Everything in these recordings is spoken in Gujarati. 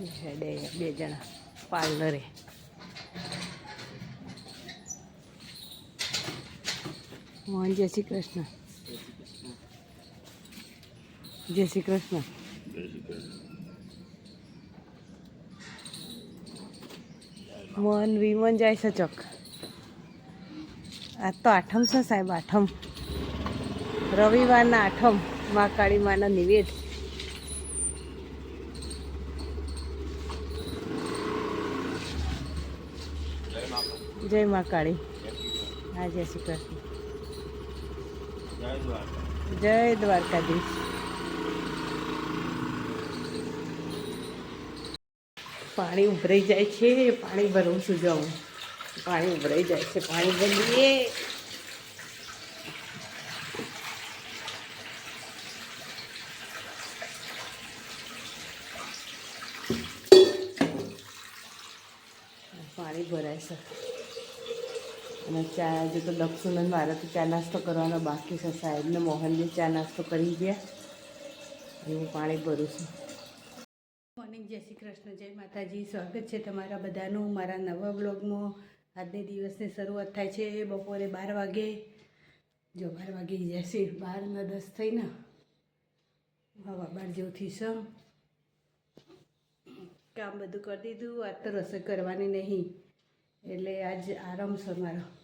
હેડે બે જણા. પાર્લરે મોહન, જય શ્રી કૃષ્ણ. જય શ્રી કૃષ્ણ. મોહન, વિમન, જાય છે ચોક આ તો આઠમ છે સાહેબ, આઠમ. રવિવારના આઠમ, મા કાળી માના નિવેદ. જય મા કાળી. હા, જય શ્રી કૃષ્ણ. જય દ્વારકાધીશ. પાણી ઉભરાઈ જાય છે, પાણી ભરવું છું જવું. પાણી ઉભરાઈ જાય છે, પાણી ભરીએ. પાણી ભરાય છે. અને ચા આજે તો દક્ષુનંદ મારે તો ચા નાસ્તો કરવાનો બાકી છે સાહેબને મોહનને ચા નાસ્તો કરી ગયા. અને હું પાણી ભરું છું. મોર્નિંગ, જય શ્રી કૃષ્ણ, જય માતાજી. સ્વાગત છે તમારા બધાનું મારા નવા બ્લોગમાં આજની દિવસની શરૂઆત થાય છે બપોરે બાર વાગે. જો બાર વાગે જશે. બાર ને દસ થઈને હવા બાર જેવું થઈશ કામ બધું કરી દીધું. આજ તો રસોઈ કરવાની નહીં. એટલે આજ આરામ છે મારો.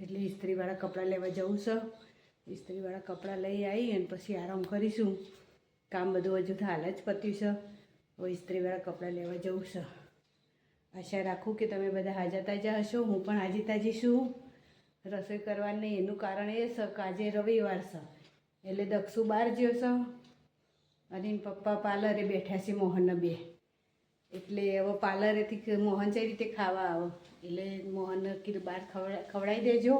એટલે ઇસ્ત્રીવાળા કપડાં લેવા જવું છે. ઇસ્ત્રીવાળા કપડાં લઈ આવી અને પછી આરામ કરીશું. કામ બધું હજુ હાલ જ પત્યું છે. હવે ઇસ્ત્રીવાળા કપડાં લેવા જવું છે. આશા રાખું કે તમે બધા હાજર તાજા હશો. હું પણ હાજી તાજી છું. રસોઈ કરવાની એનું કારણ એ છે કે આજે રવિવાર છે. એટલે દક્ષુ બહાર ગયો છે. અને પપ્પા પાર્લરે બેઠા છે મોહનના બે. એટલે હવે પાર્લરેથી મોહન જે રીતે ખાવા આવો. એટલે મોહન કીધું, બહાર ખવડા ખવડાવી દેજો.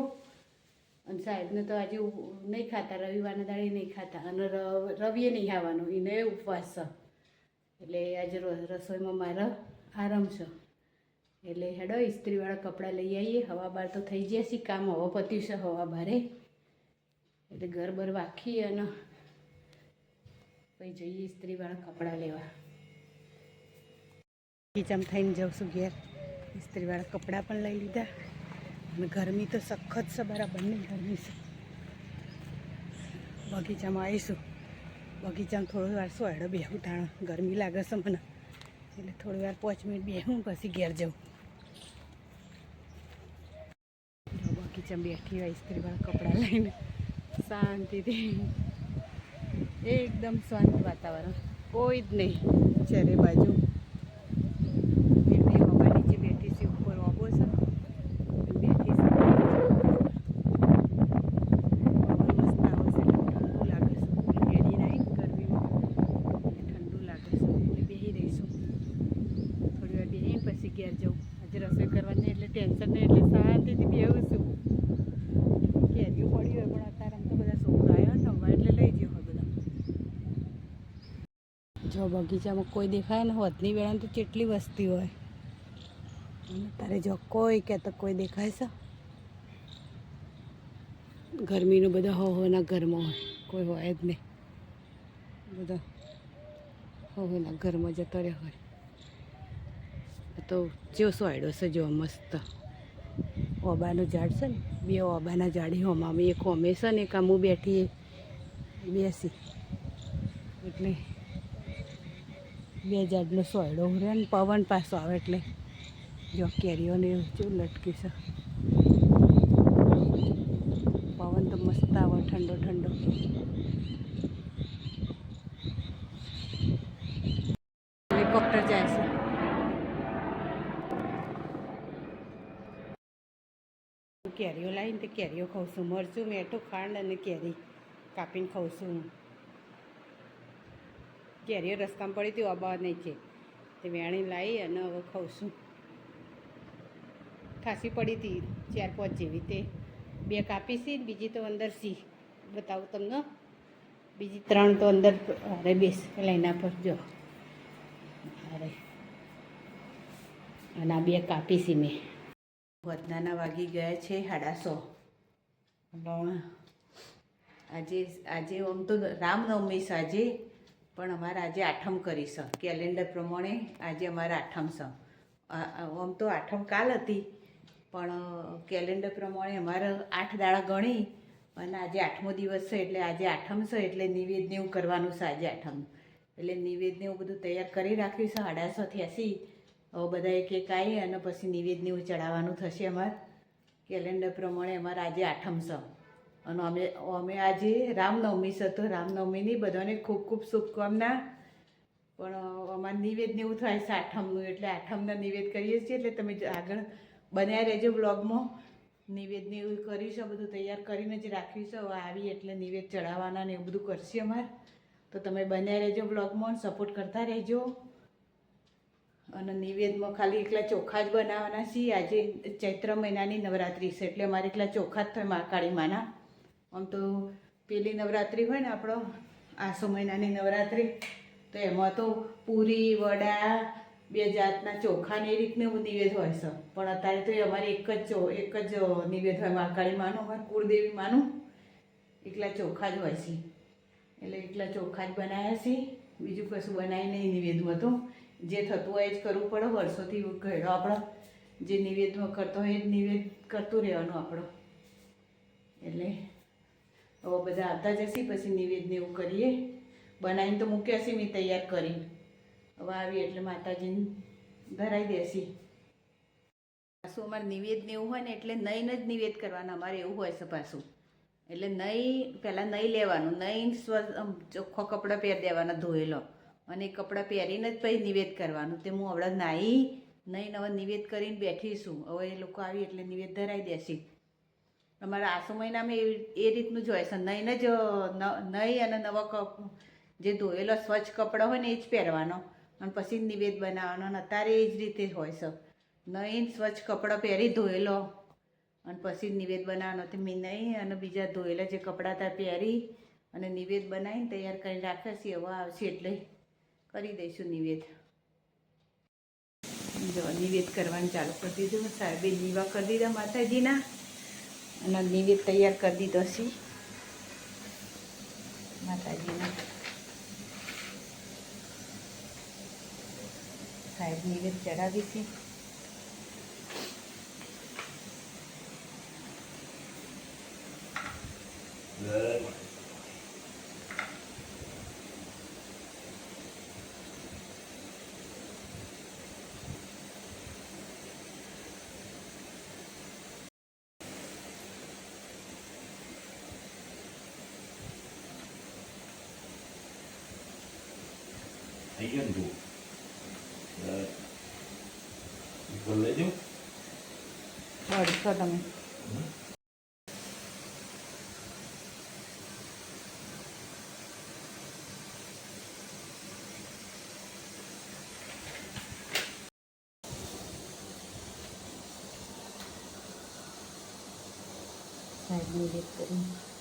અને સાહેબને તો આજે નહીં ખાતા, રવિવારના દાડે નહીં ખાતા. અને રવિએ નહીં આવવાનું એને ઉપવાસ છે. એટલે આજે રસોઈમાં મારો આરામ છે. એટલે હેડો, ઇસ્ત્રીવાળા કપડાં લઈ આવીએ હવા બહાર તો થઈ જશે કામ, હવા પત્યું છે હવા ભારે એટલે ઘર બર વાખી અને પછી જઈએ ઇસ્ત્રીવાળા કપડાં લેવા. કિચમ થઈને જાઉં છું ઘેર. ઇસ્ત્રીવાળા કપડાં પણ લઈ લીધા. અને ગરમી તો સખત છે બરાબરની ગરમી છે. બગીચામાં આવીશું. બગીચામાં થોડો વાર સોયડો બેહું તાણ ગરમી લાગે છે મને. એટલે થોડી વાર પાંચ મિનિટ બેહું પછી ઘેર જાઉં. બગીચામાં બેઠી હોય ઇસ્ત્રીવાળા કપડાં લઈને. શાંતિથી. એકદમ શાંત વાતાવરણ. કોઈ જ નહીં. ચારે બાજુ એટલે હવા નીચે બેઠી છે ઉપર ઓબો છે બેઠી છે પવન મસ્ત આવે છે ઠંડુ લાગે છે બેડી નાઈ ગરમીમાં એટલે ઠંડુ લાગે છે એટલે બેસી રહીશું થોડી વાર બેસીને પછી ઘેર જવું આજે રસોઈ કરવાની એટલે ટેન્શન નહીં એટલે શાંતિથી બેહું છું કેરીઓ પડી હોય પણ અત્યારે આમ તો બધા છોકરા આવ્યા ને રમવા એટલે લઈ ગયો હોય બધા જો બગીચામાં કોઈ દેખાય ને હોતની વેળામાં તો કેટલી વસ્તી હોય. તારે જો કોઈ કે તો કોઈ દેખાય છે? ગરમીનું બધા હો હોના ઘરમાં હોય. કોઈ હોય જ નહીં. બધા હો હોના ઘરમાં જતો રહ્યો હોય. તો જેવો સોયડો છે જો મસ્ત. ઓબાનું ઝાડ છે ને, બે ઓબાના ઝાડી હોમાં એક હોમે છે ને, એક આમું બેઠી બેસી. એટલે બે જાતનો સોયડો રહે ને પવન પાછો આવે એટલે. જો કેરીઓને એવું જેવું લટકી છે. પવન તો મસ્ત આવે, ઠંડો ઠંડો. હેલિકોપ્ટર જાય છે. કેરીઓ લાવીને તો કેરીઓ ખાઉં છું. મરચું મેઠું ખાંડ અને કેરી કાપીને ખાઉં છું હું. કેરીઓ રસ્તામાં પડી હતી અબાવ નહીં છે તે વેણી લાવી અને હવે છું. ખાસી પડી હતી ચાર પાંચ જેવી તે. બે કાપી સી બીજી તો અંદર સી બતાવું તમને. બીજી ત્રણ તો અંદર અરે બેસ, લાઈના પર જો. અરે અને આ બે કાપી સી મેં. વધનાના વાગી ગયા છે સાડાસો. આજે આજે આમ તો રામનવમી આજે. પણ અમારે આજે આઠમ કરી છે કેલેન્ડર પ્રમાણે આજે અમારે આઠમ આ- આમ તો આઠમ કાલ હતી, પણ કેલેન્ડર પ્રમાણે અમારે આઠ દાડા ગણી, અને આજે આઠમો દિવસ છે એટલે આજે આઠમ છે એટલે નિવેદન એવું કરવાનું છે આજે આઠમ. એટલે નિવેદને એવું બધું તૈયાર કરી રાખ્યું છે અઢારસોથી હવે બધા એક એક આવી અને પછી નિવેદને એવું ચડાવવાનું થશે અમારે. કેલેન્ડર પ્રમાણે અમારે આજે આઠમ છે અને અમે અમે આજે રામનવમી છે તો રામનવમીની બધાને ખૂબ ખૂબ શુભકામના. પણ અમારે નિવેદન એવું થાય છે આઠમનું, એટલે આઠમના નિવેદ કરીએ છીએ, એટલે તમે આગળ બન્યા રહેજો બ્લોગમાં નિવેદન એવું કર્યું બધું તૈયાર કરીને જ રાખ્યું છે આવી એટલે નિવેદ ચડાવવાના ને એવું બધું કરશે અમારે. તો તમે બન્યા રહેજો બ્લોગમાં સપોર્ટ કરતા રહેજો. અને નિવેદમાં ખાલી એકલા ચોખા જ બનાવવાના છીએ. આજે ચૈત્ર મહિનાની નવરાત્રિ છે, એટલે અમારે એકલા ચોખા જ થાય મહાકાળી માના. આમ તો પેલી નવરાત્રિ હોય ને આપણો આસો મહિનાની નવરાત્રિ, તો એમાં તો પૂરી, વડા, બે જાતના ચોખા ને એ રીતનું નિવેદ હોય છે. પણ અત્યારે તો અમારે એક જ ચો, એક જ નિવેદ હોય, મહાકાળી માનું અમારે કુળદેવી માનું, એકલા ચોખા જ હોય છે. એટલે એકલા ચોખા જ બનાવ્યા છે. બીજું કશું બનાવી નહીં નિવેદમાં તો. જે થતું હોય જ કરવું પડે, વર્ષોથી ઘડો આપણો. જે નિવેદમાં કરતો હોય એ જ નિવેદ કરતું રહેવાનું આપણો. એટલે હવે બધા આવતા જશે, પછી નિવેદન એવું કરીએ. બનાવીને તો મૂક્યા છે, મેં તૈયાર કરીને. હવે આવી એટલે માતાજીને ધરાઈ દેશી. પાછું અમારે નિવેદ ને એવું હોય ને એટલે નહીં જ નિવેદ કરવાના. અમારે એવું હોય છે પાછું. એટલે નહીં પહેલાં નહીં લેવાનું. નહીં સ્વ ચોખ્ખો કપડાં પહેરી દેવાના ધોયેલો અને કપડાં પહેરીને જ પછી નિવેદ કરવાનું. તે હું હમણાં નાહી નહીં હવે નિવેદ કરીને બેઠીશું હવે એ લોકો આવી એટલે નિવેદ ધરાઈ દેશી. અમારા આસુ મહિનામાં એ રીતનું જ હોય છે. નહીં જ નહીં અને નવા કપ, જે ધોયેલો સ્વચ્છ કપડાં હોય ને એ જ પહેરવાનો. અને પછી નિવેદ બનાવવાનો. અને અત્યારે એ જ રીતે હોય છે. નહીં સ્વચ્છ કપડાં પહેરી ધોયેલો. અને પછી નિવેદ બનાવવાનો. તે મેં નહીં અને બીજા ધોયેલા જે કપડાં ત્યાં પહેરી અને નિવેદ બનાવીને તૈયાર કરીને રાખે છે હવે આવશે એટલે કરી દઈશું નિવેદ. જો, નિવેદ કરવાનું ચાલુ કરી દીધું. સાહેબે દીવા કરી દીધા માતાજીના. અને નિવેદ તૈયાર કરી દીધો છે. માતાજીને. સાહેબ નિવેદ ચડાવી છે. થઈ ગયો ને તું બસ. ઉપર લઈ જાઉં? અડશો તમે સાહેબ નિવેદ કરીને જો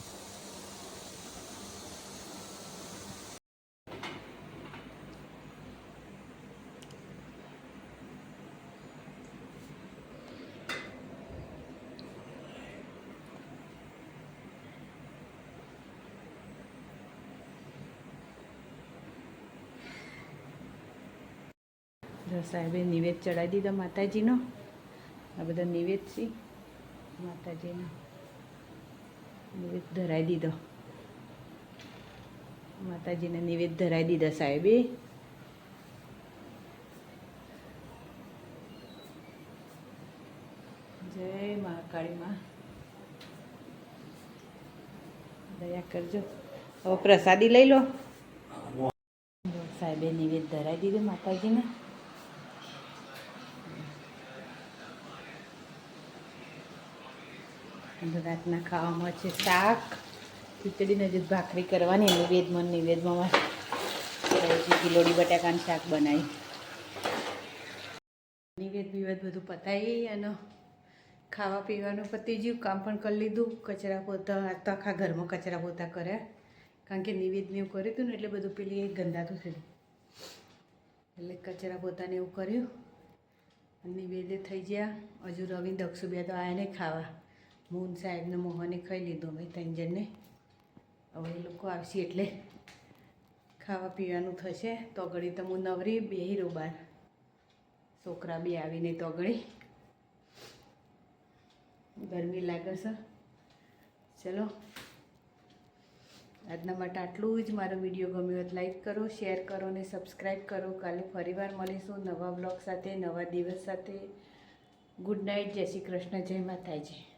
સાહેબે નિવેદ ચડાવી દીધો માતાજીનો. આ બધા નિવેદ છે. માતાજીનો. નિવેદ ધરાવી દીધો. માતાજીને નિવેદ ધરાવી દીધો સાહેબે. જય મહાકાળી માં. દયા કરજો. હવે પ્રસાદી લઈ લો. સાહેબે નિવેદ ધરાવી દીધો માતાજીને. અને રાતના ખાવામાં છે શાક, ખીચડીને જે ભાખરી કરવાની નિવેદમાં નિવેદમાં ગિલોડી બટાકાનું શાક બનાવી. નિવેદ, વિવેદ બધું પતાવી અને ખાવા પીવાનું પતી ગયું, કામ પણ કરી લીધું. કચરા પોતા તો આખા ઘરમાં કચરા પોતા કર્યા. કારણ કે નિવેદને એવું કર્યું હતું ને એટલે બધું પેલી ગંદાતું થયું. એટલે કચરા પોતાને એવું કર્યું. નિવેદે થઈ ગયા. હજુ રવિ દક્ષુ બે તો આયા નહીં ખાવા. મૂન સાહેબને મોહને ખાઈ લીધો અમે ત્રણ જણને. હવે એ લોકો આવશે એટલે ખાવા પીવાનું થશે. તો ઘડી તો હું નવરી બે રહું બાર. છોકરા બે આવીને તો ઘડી ગરમી લાગે છે. ચલો. આજના માટે આટલું જ. મારો વીડિયો ગમ્યો હોય લાઈક કરો, શેર કરો અને સબસ્ક્રાઈબ કરો. કાલે ફરીવાર મળીશું નવા બ્લોગ સાથે, નવા દિવસ સાથે. Good night. જય શ્રી કૃષ્ણ. જય માતાજી.